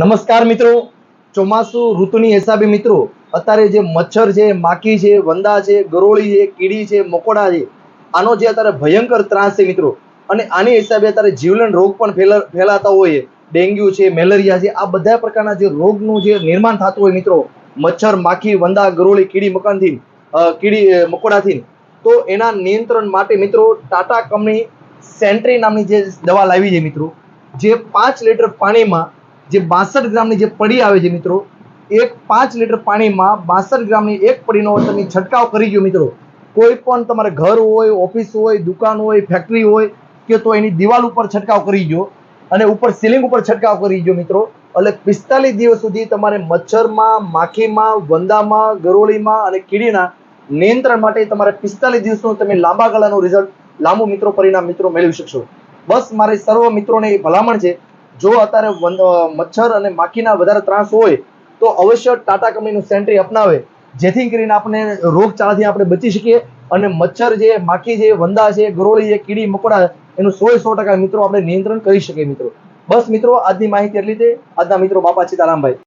નમસ્કાર મિત્રો. ચોમાસુ ઋતુની હિસાબે મિત્રો, અત્યારે જે મચ્છર છે, માખી છે, વંદા છે, ગરોળી છે, કીડી છે, મકોડા છે, આનો જે અત્યારે ભયંકર ત્રાસ છે મિત્રો. અને આની હિસાબે અત્યારે જીવલેણ રોગ પણ ફેલા, ફેલાતા હોય. ડેન્ગ્યુ છે, મેલેરિયા છે, આ બધા પ્રકારના જે રોગનું જે નિર્માણ થતું હોય મિત્રો, મચ્છર, માખી, વંદા, ગરોળી, કીડી મકાનથી કીડી મકોડાથી. તો એના નિયંત્રણ માટે મિત્રો, ટાટા કંપની સેન્ટ્રી નામની જે દવા લાવી છે મિત્રો, જે પાંચ લીટર પાણીમાં જે બાસઠ ગ્રામની જે પડી આવે છે મિત્રો, એક પાંચ લીટર પાણીમાં બાસઠ ગ્રામની એક પડીનો તમે છંટકાવ કરી ગયો મિત્રો. કોઈ પણ તમારે ઘર હોય, ઓફિસ હોય, દુકાન હોય, ફેક્ટરી હોય કે તો એની દિવાલ ઉપર છંટકાવ કરી ગયો અને ઉપર સિલિંગ ઉપર છંટકાવ કરી ગયો મિત્રો. એટલે પિસ્તાલીસ દિવસ સુધી તમારે મચ્છરમાં, માખીમાં, વંદામાં, ગરોળીમાં અને કીડીના નિયંત્રણ માટે તમારે પિસ્તાલીસ દિવસનું તમે લાંબા ગાળાનું રિઝલ્ટ લાંબુ મિત્રો પરિણામ મિત્રો મેળવી શકશો. બસ મારી સર્વ મિત્રોને ભલામણ છે જો અત્યારે મચ્છર અને માખીના વધારે ત્રાસ હોય, તો અવશ્ય ટાટા કંપનીનું સેન્ટ્રી અપનાવે. જેથી કરીને આપણે રોગચાળાથી આપણે બચી શકીએ અને મચ્છર છે માખી છે વંદા છે, ગરોળી છે, કીડી, મકોડા, એનું સો સો ટકા મિત્રો આપણે નિયંત્રણ કરી શકીએ મિત્રો. બસ મિત્રો, આજની માહિતી એટલી છે આજના મિત્રો બાપા સીતારામભાઈ